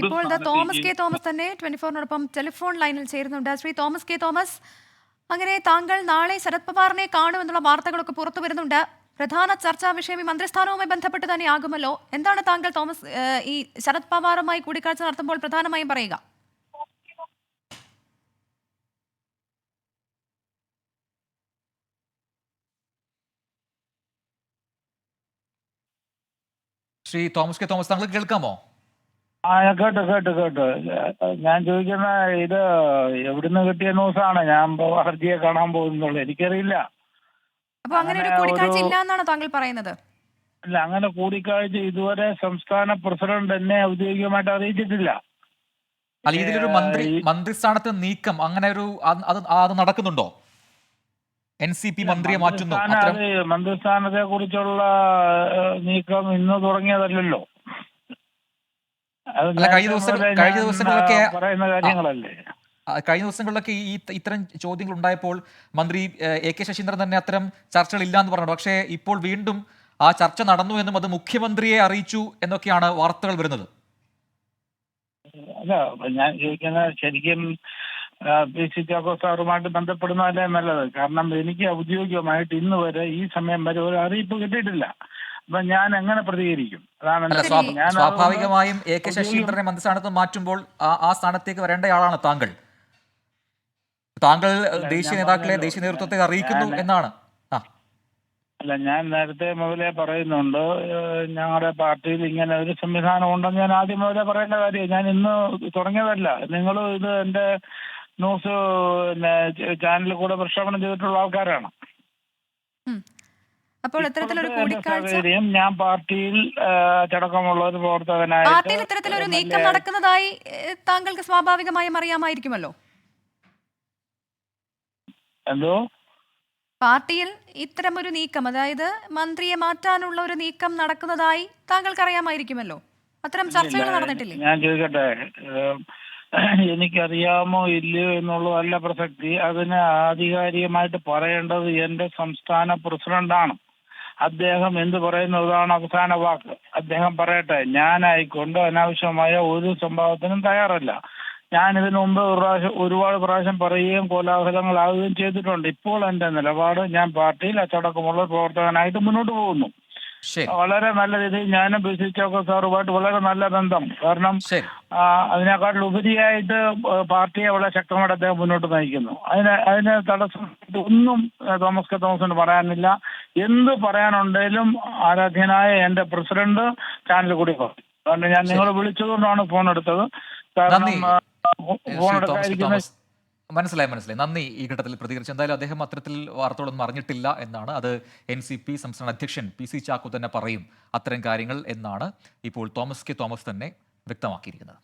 ഇപ്പോൾ ദാ Thomas K Thomas തന്നെ ട്വന്റി ഫോറിനോടൊപ്പം ടെലിഫോൺ ലൈനിൽ ചേരുന്നുണ്ട്. ശ്രീ തോമസ് കെ തോമസ് അങ്ങനെ താങ്കൾ നാളെ ശരത് പവാറിനെ കാണുമെന്നുള്ള വാർത്തകളൊക്കെ പുറത്തു വരുന്നുണ്ട്. പ്രധാന ചർച്ചാ വിഷയം ഈ മന്ത്രിസ്ഥാനവുമായി ബന്ധപ്പെട്ട് തന്നെ ആകുമല്ലോ എന്താണ് താങ്കൾ തോമസ് ഈ ശരത് പവാറുമായി കൂടിക്കാഴ്ച നടത്തുമ്പോൾ പ്രധാനമായും പറയുക? ശ്രീ തോമസ് കെ തോമസ് താങ്കൾ കേൾക്കാമോ? ആ ഞാൻ കേട്ടു കേട്ടു കേട്ടു. ഞാൻ ചോദിക്കുന്ന ഇത് എവിടുന്ന് കിട്ടിയ ന്യൂസാണ്. ഞാൻ ഹർജിയെ കാണാൻ പോകുന്നുള്ളൂ. എനിക്കറിയില്ല. അപ്പൊ അങ്ങനെ ഒരു കൂടിക്കാഴ്ച ഇല്ല എന്നാണ് താങ്കൾ പറയുന്നത്? അല്ല അങ്ങനെ കൂടിക്കാഴ്ച ഇതുവരെ സംസ്ഥാന പ്രസിഡന്റ് എന്നെ ഔദ്യോഗികമായിട്ട് അറിയിച്ചിട്ടില്ല. അല്ല ഇതിലൊരു മന്ത്രി മന്ത്രിസ്ഥാനത്ത് നീക്കം അങ്ങനെ ഒരു അത് അത് നടക്കുന്നുണ്ടോ? എൻ സി പി മന്ത്രിയെ മാറ്റുന്നു. മന്ത്രിസ്ഥാനം മന്ത്രിസ്ഥാനത്തെ കുറിച്ചുള്ള നീക്കം ഇന്ന് തുടങ്ങിയതല്ലല്ലോ. അല്ല, കഴിഞ്ഞ ദിവസം- കഴിഞ്ഞ ദിവസങ്ങളിലൊക്കെ- പറയുന്ന കാര്യങ്ങളല്ലേ? കഴിഞ്ഞ ദിവസങ്ങളിലൊക്കെ ഈ ഇത്തരം ചോദ്യങ്ങൾ ഉണ്ടായപ്പോൾ മന്ത്രി എ കെ ശശീന്ദ്രൻ തന്നെ അത്തരം ചർച്ചകൾ ഇല്ല എന്ന് പറഞ്ഞു. പക്ഷേ ഇപ്പോൾ വീണ്ടും ആ ചർച്ച നടന്നു എന്നും അത് മുഖ്യമന്ത്രിയെ അറിയിച്ചു എന്നൊക്കെയാണ് വാർത്തകൾ വരുന്നത്. അല്ല ഞാൻ ചോദിക്കുന്നത് ശരിക്കും പി. സി. ചാക്കോ സാറുമായിട്ട് ബന്ധപ്പെടുന്നതല്ലേ നല്ലത്? കാരണം എനിക്ക് ഔദ്യോഗികമായിട്ട് ഇന്ന് വരെ ഈ സമയം വരെ ഒരു അറിയിപ്പ് കിട്ടിയിട്ടില്ല. അപ്പൊ ഞാൻ എങ്ങനെ പ്രതികരിക്കും? അതാണ് സ്വാഭാവികമായും എ കെ ശശീന്ദ്രനെ മന്ത്രിസ്ഥാനത്ത് മാറ്റുമ്പോൾ ആ- സ്ഥാനത്തേക്ക് വരേണ്ട ആളാണ് താങ്കൾ താങ്കൾ ദേശീയ നേതാക്കളെ ദേശീയ നേതൃത്വത്തെ അറിയിക്കുന്നു എന്നാണ്. അല്ല ഞാൻ നേരത്തെ മുതലേ പറയുന്നുണ്ട് ഞങ്ങളുടെ പാർട്ടിയിൽ ഇങ്ങനെ ഒരു സംവിധാനം ഉണ്ടെന്ന് ഞാൻ ആദ്യം മുതലേ പറയേണ്ട കാര്യം ഞാൻ ഇന്ന് തുടങ്ങിയതല്ല. നിങ്ങൾ ഇത് എന്റെ ന്യൂസ് ചാനലിൽ കൂടെ പ്രക്ഷേപണം ചെയ്തിട്ടുള്ള ആൾക്കാരാണ്. അപ്പോൾ ഇത്തരത്തിലൊരു കൂടിക്കാഴ്ച ഞാൻ പാർട്ടിയിൽ അച്ചടക്കമുള്ള ഒരു പ്രവർത്തകനായി പാർട്ടിയിൽ ഇത്തരത്തിലൊരു നീക്കം നടക്കുന്നതായി താങ്കൾക്ക് സ്വാഭാവികമായും അറിയാമായിരിക്കുമല്ലോ? എന്തോ? പാർട്ടിയിൽ ഇത്തരമൊരു നീക്കം അതായത് മന്ത്രിയെ മാറ്റാനുള്ള ഒരു നീക്കം നടക്കുന്നതായി താങ്കൾക്ക് അറിയാമായിരിക്കുമല്ലോ അത്തരം ചർച്ചകൾ നടന്നിട്ടില്ലേ? ഞാൻ ചോദിക്കട്ടെ എനിക്കറിയാമോ ഇല്ലയോ എന്നുള്ളതല്ല പ്രസക്തി. അതിന് ആധികാരികമായിട്ട് പറയേണ്ടത് എന്റെ സംസ്ഥാന പ്രസിഡന്റാണ്. അദ്ദേഹം എന്ത് പറയുന്നതാണ് അവസാന വാക്ക്. അദ്ദേഹം പറയട്ടെ ഞാനായിക്കൊണ്ട് അനാവശ്യമായ ഒരു സംഭവത്തിനും തയ്യാറല്ല. ഞാൻ ഇതിനു മുമ്പ് ഒരു പ്രാവശ്യം ഒരുപാട് പ്രാവശ്യം പറയുകയും കോലാഹലങ്ങളാവുകയും ചെയ്തിട്ടുണ്ട്. ഇപ്പോൾ എന്റെ നിലപാട് ഞാൻ പാർട്ടിയിൽ അച്ചടക്കമുള്ള പ്രവർത്തകനായിട്ട് മുന്നോട്ട് പോകുന്നു. വളരെ നല്ല രീതിയിൽ ഞാനും സി ചോക്കോ സാറുമായിട്ട് വളരെ നല്ല ബന്ധം. കാരണം അതിനേക്കാട്ടിൽ ഉപരിയായിട്ട് പാർട്ടിയെ വളരെ ശക്തമായിട്ട് അദ്ദേഹം മുന്നോട്ട് നയിക്കുന്നു. അതിന് അതിന് തടസ്സം ഒന്നും തോമസ് കെ. തോമസിന് പറയാനില്ല. എന്ത് പറയാനുണ്ടെങ്കിലും ആരാധ്യനായ എന്റെ പ്രസിഡന്റ് ചാനൽ കൂടി പറഞ്ഞു കാരണം ഞാൻ നിങ്ങൾ വിളിച്ചതുകൊണ്ടാണ് ഫോൺ എടുത്തത്. കാരണം ഫോൺ എടുക്കാതിരിക്കുന്ന മനസ്സിലായി മനസ്സിലായി. നന്ദി ഈ ഘട്ടത്തിൽ പ്രതികരിച്ചു. എന്തായാലും അദ്ദേഹം അത്തരത്തിൽ വാർത്തകളൊന്നും അറിഞ്ഞിട്ടില്ല എന്നാണ് അത് എൻ സി പി സംസ്ഥാന അധ്യക്ഷൻ പി സി ചാക്കോ തന്നെ പറയും അത്തരം കാര്യങ്ങൾ എന്നാണ് ഇപ്പോൾ തോമസ് കെ തോമസ് തന്നെ വ്യക്തമാക്കിയിരിക്കുന്നത്.